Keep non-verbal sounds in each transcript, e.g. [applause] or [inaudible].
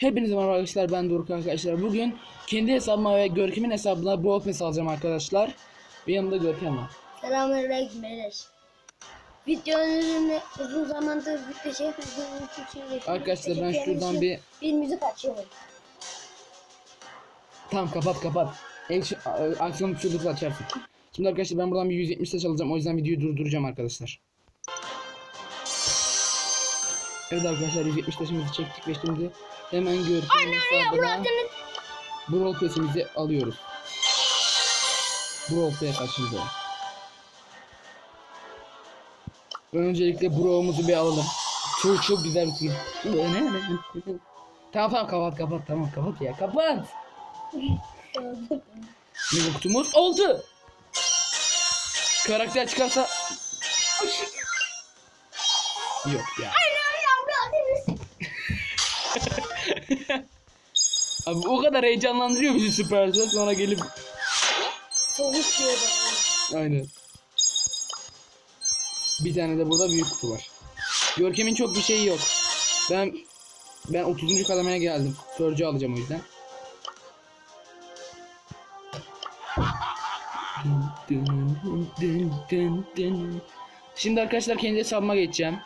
Hepinize merhaba arkadaşlar ben Doruk arkadaşlar. Bugün kendi hesabıma ve Görkem'in hesabına Brawl Pass alacağım arkadaşlar. Bir yanımda Görkem var. Selamünaleyküm beyler. Videonun uzun zamandır video çekmediğim için teşekkür Arkadaşlar ben şuradan bir bir müzik açıyorum. tamam kapat kapat. Action, aksiyon tuşu açarsın. Şimdi arkadaşlar ben buradan bir 170 taş alacağım. O yüzden videoyu durduracağım arkadaşlar. Evet arkadaşlar 170 taşımızı çektik ve şimdi hemen Görkem'in hesabına Brawl Pass'imizi alıyoruz. Brawl Pass açıldı. Öncelikle Brawl'umuzu bir alalım. Çok çok güzel bir skin. Tamam tamam kapat kapat tamam kapat ya kapat. Ne kutumuz oldu. Karakter çıkarsa Yok ya. Abi o kadar heyecanlandırıyor bizi Supercell sonra gelip diyorum. Aynen. Bir tane de burada büyük kutu var. Görkem'in çok bir şeyi yok. Ben ben 30. kademeye geldim. Sörcü alacağım o yüzden. Şimdi arkadaşlar kendi hesabıma geçeceğim.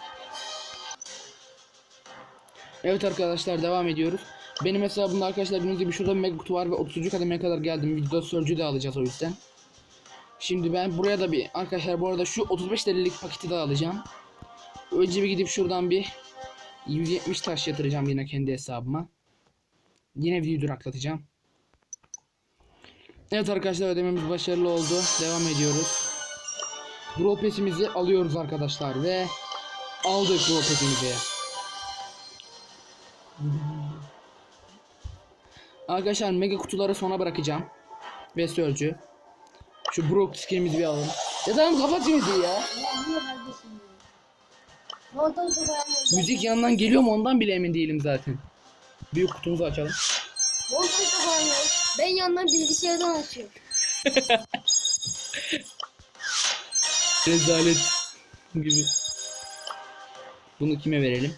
Evet arkadaşlar devam ediyoruz. Benim hesabımda arkadaşlar bildiğiniz gibi şurada bir mega var ve 30. kademeye kadar geldim. Video Sörcü de alacağız o yüzden. Şimdi ben buraya da bir arkadaşlar bu arada şu 35 TL'lik paketi de alacağım. Önce bir gidip şuradan bir 170 taş yatıracağım yine kendi hesabıma. Yine videoyu duraklatacağım. Evet arkadaşlar ödememiz başarılı oldu. Devam ediyoruz. Brawl Pass'imizi alıyoruz arkadaşlar ve aldık Brawl Pass'imizi. Arkadaşlar mega kutuları sona bırakacağım. Ve sörcü. Şu Brook skinimizi bir alalım. Ya tamam kapat müziği ya. Müzik yandan geliyor mu ondan bile emin değilim zaten. Büyük kutumuzu açalım. Ben yandan bilgisayardan açıyorum. Rezalet gibi. Bunu kime verelim?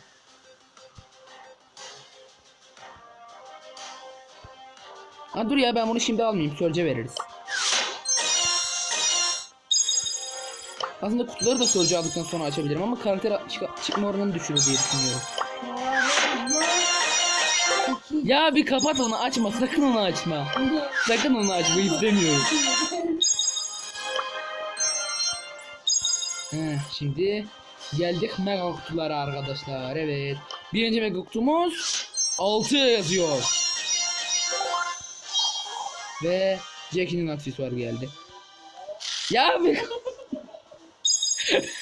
Ha dur ya ben bunu şimdi almayayım. Sörce veririz. Aslında kutuları da Sörce aldıktan sonra açabilirim ama karakter çık- çıkma oranını düşürür diye düşünüyorum. Ya bir kapat onu açma sakın onu açma. Sakın onu açma istemiyorum. Heh, şimdi geldik mega kutulara arkadaşlar. Evet. Birinci mega kutumuz 6 yazıyor. Ve Jackie'nin aksesuarı geldi. Ya bir... [laughs]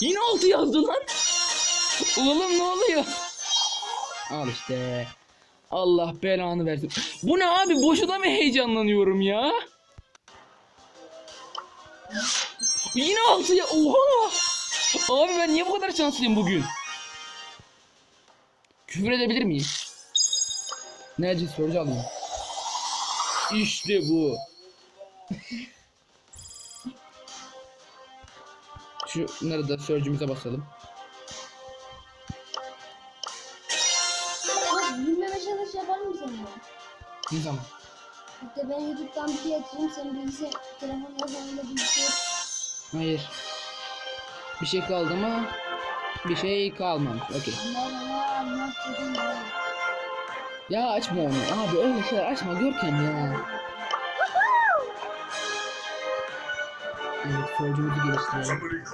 Yine 6 yazdı lan. Oğlum ne oluyor? Al işte. Allah belanı versin. Bu ne abi? Boşuna mı heyecanlanıyorum ya? Yine altı ya. Oha! Abi ben niye bu kadar şanslıyım bugün? Küfür edebilir miyim? Nerede sorucu alayım. İşte bu. [laughs] Şu nerede sörcümüze basalım. Bak gülmeme çalış yapar mısın ya? Ne zaman? İşte ben YouTube'dan bir şey açayım sen bilgisayar telefonla sonra bilgisayar. Hayır. Bir şey kaldı mı? Bir şey kalmamış. Okey. Merhaba anlat dedim ya. Açma onu. Abi öyle şeyler açma Görkem ya. Evet, forcumuzu geliştirelim.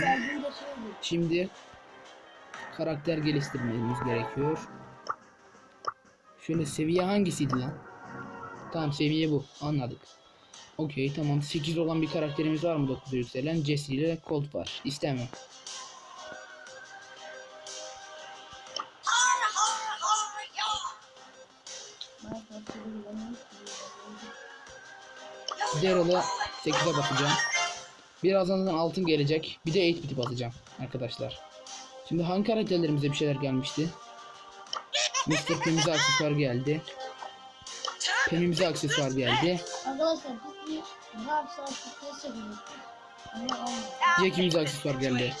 Serdiğinde şeydi. Şimdi karakter geliştirmemiz gerekiyor. Şöyle seviye hangisiydi lan? Tamam seviye bu. Anladık. Okey tamam. 8 olan bir karakterimiz var mı 9'a yükselen? Jesse ile Colt var. İstemem. Daryl'a 8'e bakacağım. Birazdan altın gelecek. Bir de 8 bitip atacağım arkadaşlar. Şimdi hangi karakterlerimize bir şeyler gelmişti? Mr. Pim'imize aksesuar geldi. Pim'imize aksesuar geldi. Arkadaşlar biz aksesuar geldi.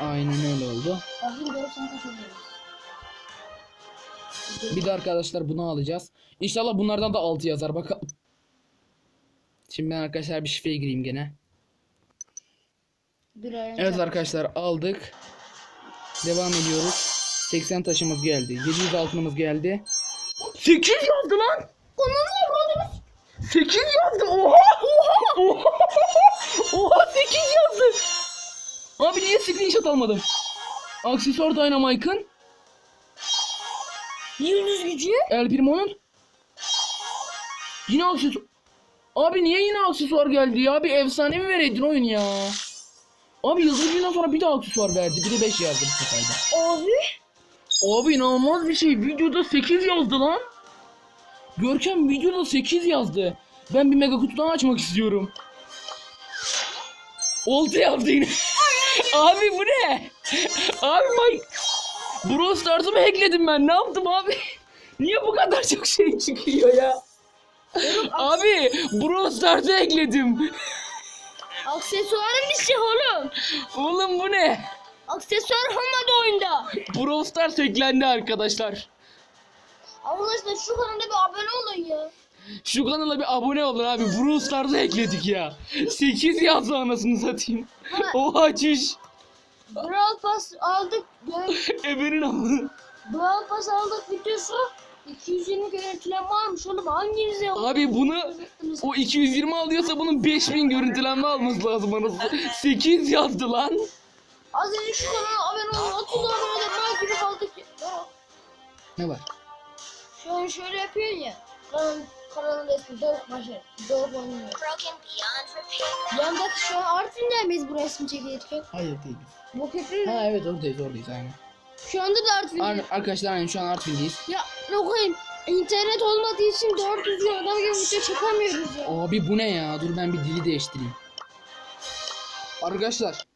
Aynen öyle oldu. Bir de arkadaşlar bunu alacağız. İnşallah bunlardan da 6 yazar bakalım. Şimdi ben arkadaşlar bir şifreye gireyim gene. Evet arkadaşlar aldık. Devam ediyoruz. 80 taşımız geldi. 700 altınımız geldi. 8 yazdı lan. Onun 8 yazdı. Oha! Oha! Oha! Oha 8 yazdı. Abi niye screenshot almadım? Aksesuar Dynamike'ın Yıldız gücü. El Primo'nun Yine aksesuar Abi niye yine aksesuar geldi ya? Bir efsane mi vereydin oyun ya? Abi Yıldız Gücü'nden sonra bir de aksesuar verdi. Bir de 5 yazdı bu sefer de. Abi. Abi inanılmaz bir şey. Videoda 8 yazdı lan. Görkem videoda 8 yazdı. Ben bir mega kutudan açmak istiyorum. Oldu yazdı yine. [laughs] abi bu ne? Abi bak. Brawl Stars'ı mı hackledim ben? Ne yaptım abi? [laughs] Niye bu kadar çok şey çıkıyor ya? Abi Brawl Stars'ı hackledim. Aksesuarın bir şey oğlum. Oğlum bu ne? Aksesuar olmadı oyunda. Brawl Stars hacklendi arkadaşlar. Arkadaşlar şu kanala bir abone olun ya. Şu kanala bir abone olun abi. Brawl Stars'ı ekledik ya. 8 yazdı anasını satayım. Oha çüş. Brawl Pass aldık. Gö- Ebenin amı. Brawl Pass aldık videosu. 220 görüntülenme almış oğlum. Hanginize Abi bunu o 220 alıyorsa bunun 5000 görüntülenme alması lazım anasını. 8 yazdı lan. Az önce şu kanala abone olun. 30 abone. Ben gibi kaldık. Ya. Ne var? Şu an şöyle yapıyorsun ya. Kanal, kanalın resmi Doğuk Başar. Doğuk oynuyor. Yandaki şu an Artvin'de miyiz bu resmi çekilirken? Hayır değil. Bu köprü Ha evet oradayız oradayız aynen. Şu anda da Artvin'de. Ar- arkadaşlar aynen şu an Artvin'deyiz. Ya ne koyayım? İnternet olmadığı için doğru düzgün adam gibi video çekemiyoruz ya. Abi bu ne ya? Dur ben bir dili değiştireyim. Arkadaşlar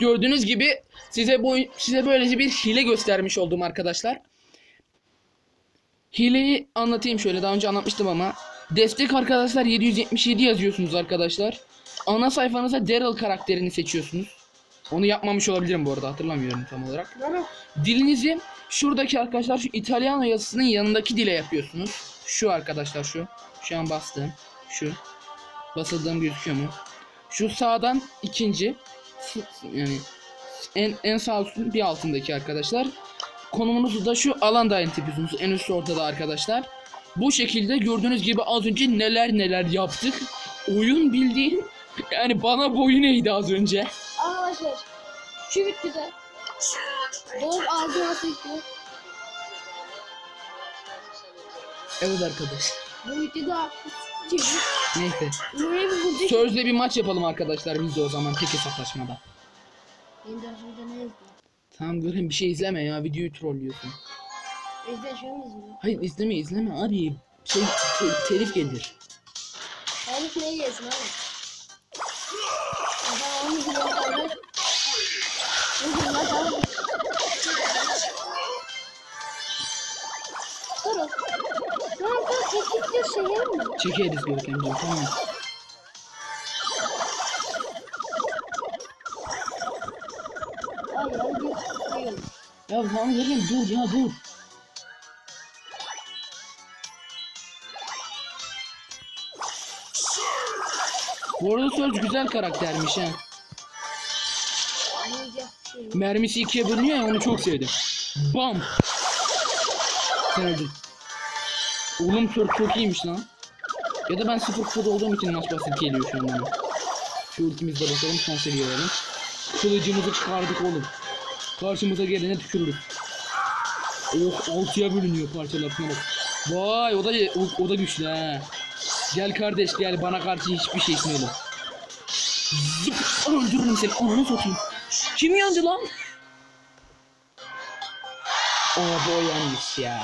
Gördüğünüz gibi size bu size böylece bir hile göstermiş oldum arkadaşlar. Hileyi anlatayım şöyle daha önce anlatmıştım ama destek arkadaşlar 777 yazıyorsunuz arkadaşlar. Ana sayfanıza Daryl karakterini seçiyorsunuz. Onu yapmamış olabilirim bu arada hatırlamıyorum tam olarak. Dilinizi şuradaki arkadaşlar şu İtalyan yazısının yanındaki dile yapıyorsunuz. Şu arkadaşlar şu. Şu an bastığım. Şu. Basıldığım gözüküyor mu? Şu sağdan ikinci. Yani en, en sağ üstün bir altındaki arkadaşlar. Konumunuzu da şu alan dayanıtı yapıyorsunuz. En üst ortada arkadaşlar. Bu şekilde gördüğünüz gibi az önce neler neler yaptık. Oyun bildiğin yani bana boyun eğdi az önce. arkadaşlar şu bitti de. Doğuk ağzı nasıl gitti? Evet arkadaş. Bu. Çekil. Neyse. Böyle bir. Sözde bir maç yapalım arkadaşlar biz de o zaman tek hesaplaşmada. Benim de şurada ne yazdı? Tamam görün bir şey izleme ya videoyu trollüyorsun. Ezden şu an yazıyor. Hayır izleme izleme abi. Şey te- telif gelir. Herif neye gelsin abi? Adam onu bile yapar. Bugün Çektikçe şey yapma. Çekeriz Görkemciğim tamam. Ay ay yok. Ya tamam Görkem dur ya dur. Bu arada Söz güzel karaktermiş ha. Şey. Mermisi ikiye bölünüyor ya onu çok sevdim. Bam. Öldün. Oğlum Söz çok iyiymiş lan. Ya da ben sıfır kod olduğum için maç basit geliyor şu an. Şu ultimizde basalım son seviye alalım. Kılıcımızı çıkardık oğlum. Karşımıza gelene tükürürüz. Oh altıya bölünüyor parçalar bak. Vay o da o, o da güçlü ha. Gel kardeş gel bana karşı hiçbir oğlum. Zıp öldürürüm seni ananı satayım. Kim yandı lan? O yanmış ya.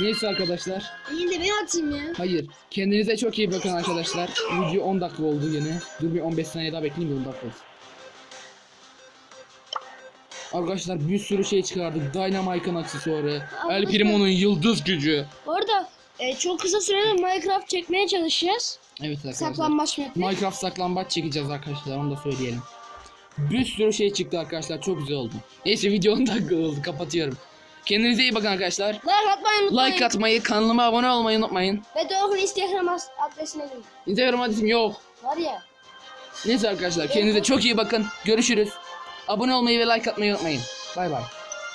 Neyse arkadaşlar. İyi de ben atayım ya. Hayır. Kendinize çok iyi bakın arkadaşlar. Video 10 dakika oldu yine. Dur bir 15 saniye daha bekleyeyim de 10 dakika olsun. Arkadaşlar bir sürü şey çıkardık. Dynamike'ın aksesuarı. El Arkadaşlar- Primo'nun yıldız gücü. Bu arada e, çok kısa sürede Minecraft çekmeye çalışacağız. Evet arkadaşlar. Saklanmaç map'i. Minecraft saklambaç çekeceğiz arkadaşlar onu da söyleyelim. Bir sürü şey çıktı arkadaşlar çok güzel oldu. Neyse video 10 dakika oldu kapatıyorum. Kendinize iyi bakın arkadaşlar. Like atmayı unutmayın. Like atmayı, kanalıma abone olmayı unutmayın. Ve Doruk'un Instagram adresine girin. Instagram adresim yok. Var ya. Neyse arkadaşlar kendinize çok iyi bakın. Görüşürüz. Abone olmayı ve like atmayı unutmayın. Bay bay.